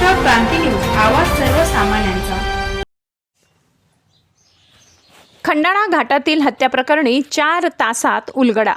क्रांती news आवाज सर्वसामान्यांचा. खंडाळा घाटातील हत्याप्रकरणी चार तासात उलगडा.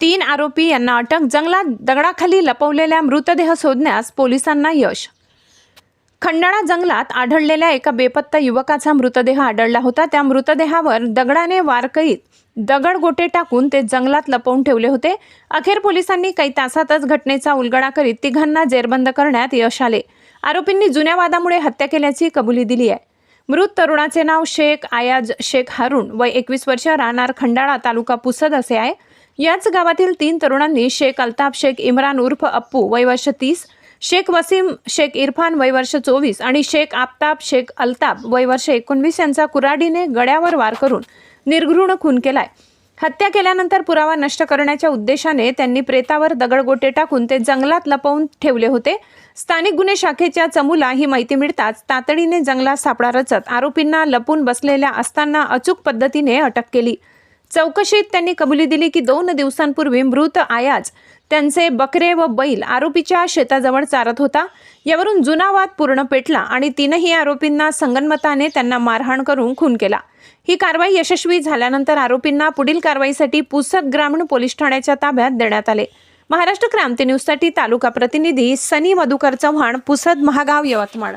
तीन आरोपी यांना अटक जंगलात दगडाखाली लपवलेल्या मृतदेह शोधण्यास पोलिसांना यश. खंडाळा जंगलात आढळलेल्या एका बेपत्ता युवकाचा मृतदेह आढळला होता. त्या मृतदेहावर दगडाने वार करीत दगड गोटे टाकून ते जंगलात लपवून ठेवले होते. अखेर पोलिसांनी काही तासातच घटनेचा उलगडा करीत तिघांना जेरबंद करण्यात यश आले. आरोपींनी जुन्या वादामुळे हत्या केल्याची कबुली दिली आहे. मृत तरुणाचे नाव शेख आयाज शेख हारून वय एकवीस वर्ष राहणार खंडाळा तालुका पुसद असे आहे. याच गावातील तीन तरुणांनी शेख अल्ताफ शेख इम्रान उर्फ अप्पू वय वर्ष तीस शेख वसीम शेख इरफान वय वर्ष चोवीस आणि शेख आफताब शेख अल्ताब वय वर्ष एकोणवीस यांचा कुऱ्हाडीने गड्यावर वार करून निर्घृण खून केलाय. हत्या केल्यानंतर पुरावा नष्ट करण्याच्या उद्देशाने त्यांनी प्रेतावर दगडगोटे टाकून ते जंगलात लपवून ठेवले होते. स्थानिक गुन्हे शाखेच्या चमूला ही माहिती मिळताच तातडीने जंगलात सापळा रचत आरोपींना लपून बसलेल्या असताना अचूक पद्धतीने अटक केली. चौकशीत त्यांनी कबुली दिली की दोन दिवसांपूर्वी मृत आयाज त्यांचे बकरे व बैल आरोपीच्या शेताजवळ चारत होता. यावरून जुना वाद पूर्ण पेटला आणि तीनही आरोपींना संगनमताने त्यांना मारहाण करून खून केला. ही कारवाई यशस्वी झाल्यानंतर आरोपींना पुढील कारवाईसाठी पुसद ग्रामीण पोलीस ठाण्याच्या ताब्यात देण्यात आले. महाराष्ट्र क्रांती न्यूजसाठी तालुका प्रतिनिधी सनी मधुकर चव्हाण पुसद महागाव यवतमाळ.